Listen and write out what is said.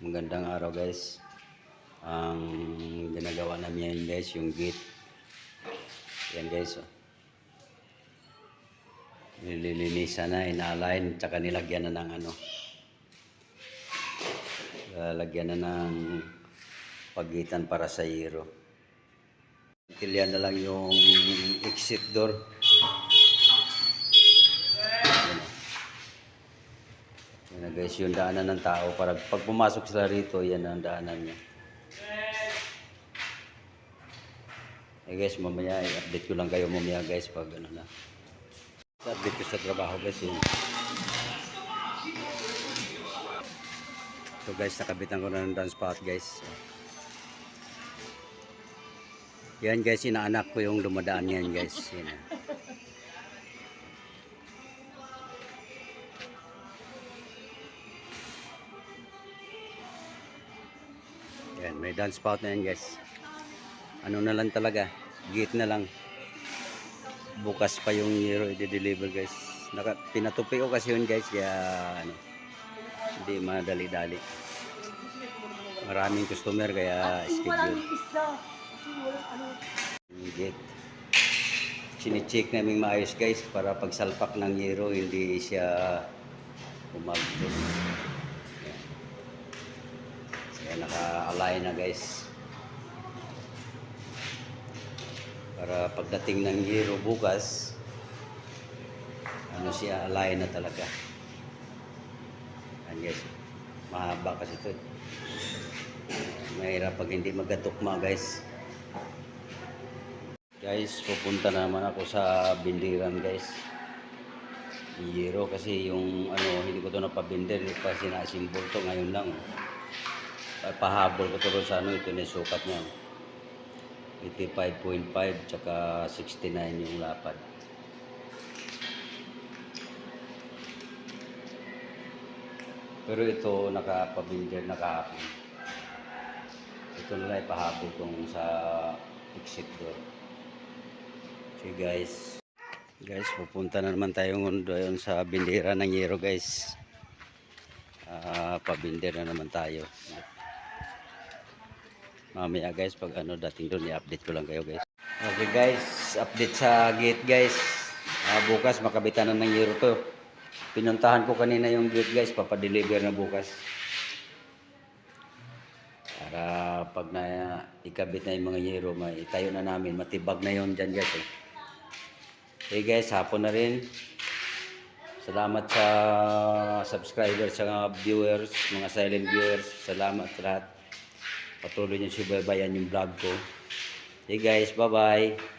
Magandang araw guys. Ang ginagawa namin yan guys, yung gate. Yan guys. Oh. Nililinisan na, ina-align, tsaka nilagyan na ng ano. Lalagyan na ng pagitan para sa hero. Tilyan na lang yung exit door. Yan, oh. Yan na guys, yung daanan ng tao. Para pag pumasok sila rito, yan ang daanan niya. Eh guys, mamaya i-update ko lang kayo mamaya guys pag ano na. Update ko sa trabaho guys yun. So guys, nakabitan ko na ng dance spot guys. Yan guys, inaanak ko yung dumadaan yan guys. Yan. Yan, may dance spot na yan guys. Ano na lang talaga, gate na lang. Bukas pa yung hero i-deliver guys. Naka, pinatupi ko kasi yun guys, kaya ano, hindi madali-dali. Maraming customer kaya schedule. Yung gate. Sinicheck namin maayos guys para pag salpak ng hero hindi siya umagtos. Naka-align na guys. Para pagdating ng hero bukas, ano siya, align na talaga. Yan guys. Mahaba kasi ito. Mahirap pag hindi magatukma guys. Guys, pupunta na naman ako sa bindiran guys. Hero kasi yung ano, hindi ko to napabinder kasi na-symbol to ngayon lang. Pa- Pahabol ko rin sa ano, ito na sukat niya. 85.5 tsaka 69 yung lapad. Pero ito nakapabinder na kahapon. Ito na lang ipahabol kong sa exit door. Okay guys. Guys, pupunta na naman tayo doon sa bindera ng Yero guys. Ah, pabinder na naman tayo. Mamaya guys, pag ano dating doon, i-update ko lang kayo guys. Okay guys, update sa gate guys. Ah, bukas makabitan na ng Yero to. Pinuntahan ko kanina yung gate guys, papadeliver na bukas. Para pag na ikabit na yung mga may itayo na namin. Matibag na yon dyan guys. Eh. Okay guys, hapon na rin. Salamat sa subscribers, sa mga viewers, mga silent viewers. Salamat sa lahat. Patuloy niyo subaybayan yung vlog ko. Okay guys, bye-bye.